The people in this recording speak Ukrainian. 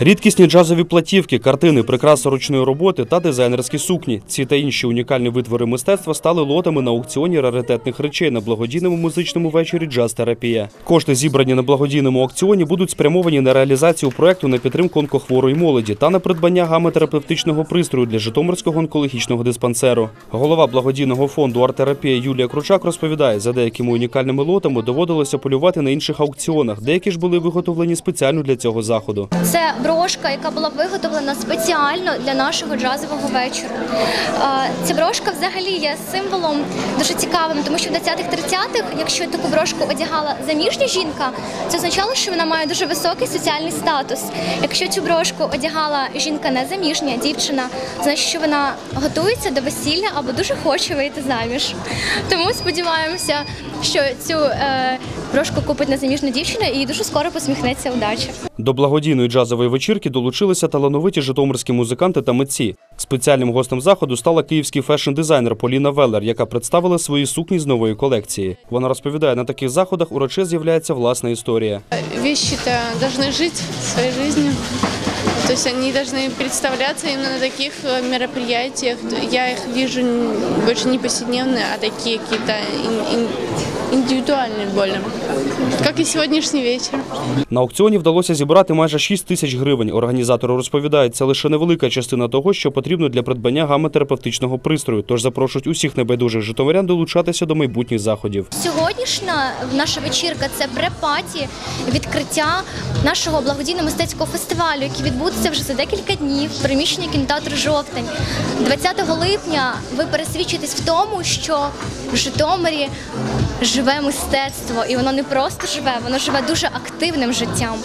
Рідкісні джазові платівки, картини, прикраси ручної роботи та дизайнерські сукні. Ці та інші унікальні витвори мистецтва стали лотами на аукціоні раритетних речей на благодійному музичному вечорі Джаз-терапія. Кошти, зібрані на благодійному аукціоні, будуть спрямовані на реалізацію проекту на підтримку онкохворої молоді та на придбання гаматерапевтичного пристрою для Житомирського онкологічного диспансеру. Голова благодійного фонду арт-терапія Юлія Кручак розповідає, за деякими унікальними лотами доводилося полювати на інших аукціонах. Деякі ж були виготовлені спеціально для цього заходу. Це брошка, яка була виготовлена спеціально для нашого джазового вечору. Е, Ця брошка взагалі є символом дуже цікавим, тому що в 20-30-х, якщо таку брошку одягала заміжня жінка, це означало, що вона має дуже високий соціальний статус. Якщо цю брошку одягала жінка незаміжня, дівчина, значить, що вона готується до весілля або дуже хоче вийти заміж. Тому сподіваємося, що цю е, брошку купить незаміжна дівчина і їй дуже скоро посміхнеться удача. До благодійної джазової вечірки долучилися талановиті житомирські музиканти та митці. Спеціальним гостем заходу стала київський фешн-дизайнер Поліна Веллер, яка представила свої сукні з нової колекції. Вона розповідає, на таких заходах уроче з'являється власна історія. Віщі та должны жити своей жизнью. То есть они должны представляться именно на таких э, мероприятиях. Я их вижу н- больше не повседневные, а такие какие-то ин- ин- индивидуальные более. Как и сегодняшний вечер. На аукціоні вдалося зібрати майже 6 тисяч гривень. Організатори розповідають, це лише невелика частина того, що потрібно для придбання гаматерапевтичного пристрою. Тож запрошують усіх небайдужих житомирян долучатися до майбутніх заходів. Сьогоднішня наша вечірка це препаті відкриття нашого благодійно-мистецького фестивалю, який відбудеться вже за декілька днів в приміщенні кінотеатру Жовтень. 20 липня ви пересвідчитесь в тому, що в Житомирі живе мистецтво, і воно не просто живе, воно живе дуже активним життям.